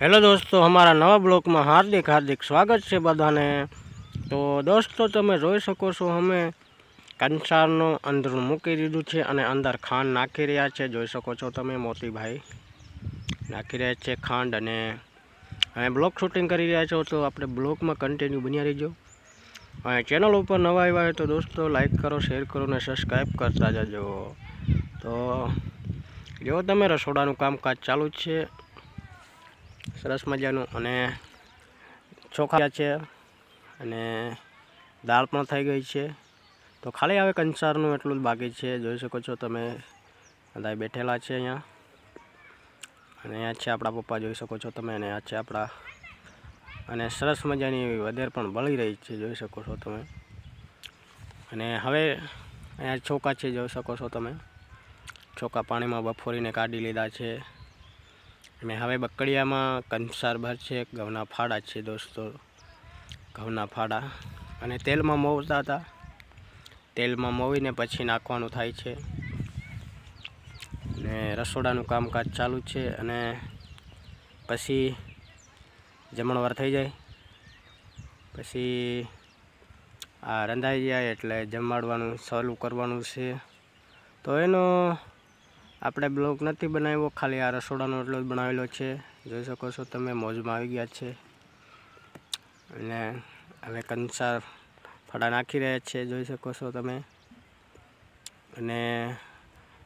Hello દોસ્તો, અમારા નવા બ્લોકમાં હાર્દિક હાર્દિક સ્વાગત છે બધાને. તો દોસ્તો, તમે જોઈ શકો છો, અમે કંસારનું અંદરું મૂકી દીધું છે અને અંદર ખાંડ નાખી રહ્યા છે. જોઈ શકો છો તમે, મોતીભાઈ નાખી રહ્યા છે ખાંડ અને હવે બ્લોક શૂટિંગ કરી રહ્યા છો, તો આપણે બ્લોકમાં કન્ટિન્યુ બન્યા રહીજો. અને ચેનલ ઉપર નવા આવ્યા હોય તો દોસ્તો લાઈક કરો શેર કરો અને સબસ્ક્રાઈબ કરતા જજો. તો જો તમે રસોડાનું કામકાજ ચાલુ છે સરસ મજાનું અને ચોખા છે અને દાળ પણ થઈ ગઈ છે. તો ખાલી હવે કંસારનું એટલું જ બાકી છે. જોઈ શકો છો તમે બધા બેઠેલા છે અહીંયા. અને અહીંયા છે આપણા પપ્પા, જોઈ શકો છો તમે, અને આ છે આપણા. અને સરસ મજાની એવી વધેર પણ બળી રહી છે, જોઈ શકો છો તમે. અને હવે અહીંયા ચોખા છે, જોઈ શકો છો તમે. ચોખા પાણીમાં બફોરીને કાઢી લીધા છે. અને હવે બકડિયામાં કંસાર ભર છે, ઘઉંના ફાડા છે દોસ્તો. ઘઉંના ફાડા. અને તેલમાં મોવતા હતા. તેલમાં મોવીને પછી નાખવાનું થાય છે. અને રસોડાનું કામકાજ ચાલુ છે અને પછી જમણવાર થઈ જાય. પછી આ રંધાઈ જાય એટલે જમાડવાનું ચાલુ કરવાનું છે. તો એનો આપણે બ્લોગ નથી બનાવ્યો, ખાલી આ રસોડાનો એટલો જ બનાવેલો છે. જોઈ શકો છો તમે, મોજમાં આવી ગયા છે. અને હવે કંસાર ફળા નાખી રહ્યા છે, જોઈ શકો છો તમે. અને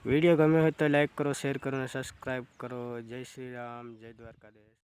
વીડિયો ગમ્યો હોય તો લાઈક કરો, શેર કરો અને સબસ્ક્રાઈબ કરો. જય શ્રી રામ, જય દ્વારકાધીશ.